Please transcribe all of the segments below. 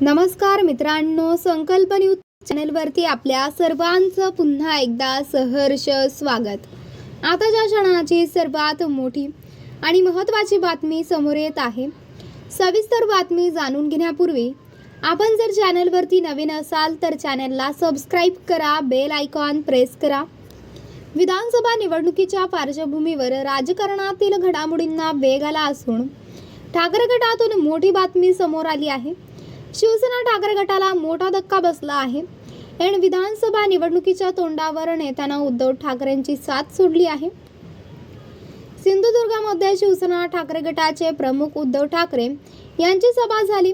नमस्कार मित्रांनो संकल्प न्यूज चॅनलवरती आपल्या सर्वांचं पुन्हा एकदा सहर्ष स्वागत. आताच्या क्षणाची सर्वात मोठी आणि महत्त्वाची बातमी समोर येत आहे सविस्तर बातमी जाणून घेण्यापूर्वी आपण जर चॅनलवरती नवीन असाल तर चॅनलला सबस्क्राईब करा बेल आयकॉन प्रेस करा. विधानसभा निवडणुकीच्या पार्श्वभूमीवर राजकारणातील घडामोडींना वेग आला असून ठाकरे गटातून मोठी बातमी समोर आली आहे. शिवसेना ठाकरे गटाला मोठा धक्का बसला आहे. ऐन विधानसभा निवडणुकीच्या तोंडावर नेत्यांना उद्धव ठाकरेंची साथ सोडली आहे. सिंधुदुर्गामध्ये शिवसेना ठाकरे गटाचे प्रमुख उद्धव ठाकरे यांची सभा झाली.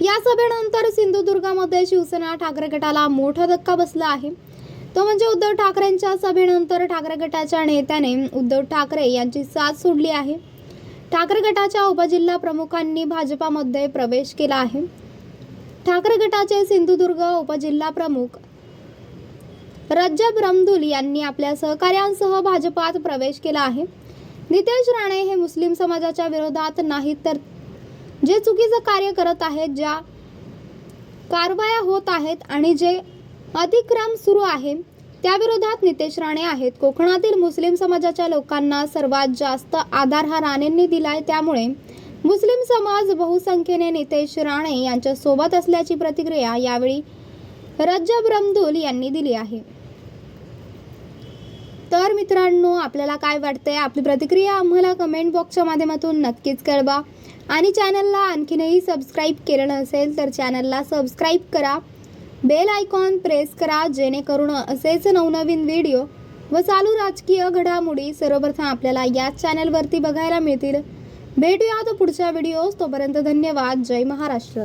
या सभेनंतर सिंधुदुर्गामध्ये शिवसेना ठाकरे गटाला मोठा धक्का बसला आहे. तो म्हणजे उद्धव ठाकरेंच्या सभेनंतर ठाकरे गटाच्या नेत्याने उद्धव ठाकरे यांची साथ सोडली आहे. ठाकरे गटाच्या उपजिल्हा प्रमुखांनी भाजपामध्ये प्रवेश केला आहे. ठाकरे गटाचे सिंधुदुर्ग उपजिल्हा प्रमुख रज्जब रमदुल यांनी आपल्या सहकार्यांसह भाजपात प्रवेश केला आहे. नितेश राणे हे मुस्लिम समाजाच्या विरोधात नाहीत तर जे चुकीचं कार्य करत आहेत ज्या कारवाया होत आहेत आणि जे अतिक्रम सुरू आहे त्याविरोधात नितेश राणे आहेत. कोकणातील मुस्लिम समाजाच्या लोकांना सर्वात जास्त आधार हा राणेंनी दिलाय त्यामुळे मुस्लिम समाज बहुसंख्येने नितेश राणे यांच्या सोबत असल्याची प्रतिक्रिया यावेळी रज्जब रमदुल यांनी दिली आहे. तर मित्रांनो आपल्याला काय वाटतंय? आपली प्रतिक्रिया आम्हाला कमेंट बॉक्सच्या माध्यमातून नक्कीच कळवा. आणि चॅनलला आणखीनही सबस्क्राईब केलं नसेल तर चॅनलला सबस्क्राईब करा. बेल आयकॉन प्रेस करा जेणेकरून असेच नवनवीन व्हिडिओ व चालू राजकीय घडामोडी सर्वप्रथम आपल्याला याच चॅनलवरती बघायला मिळतील. भेटूयात पुढच्या व्हिडिओज तोपर्यंत धन्यवाद. जय महाराष्ट्र.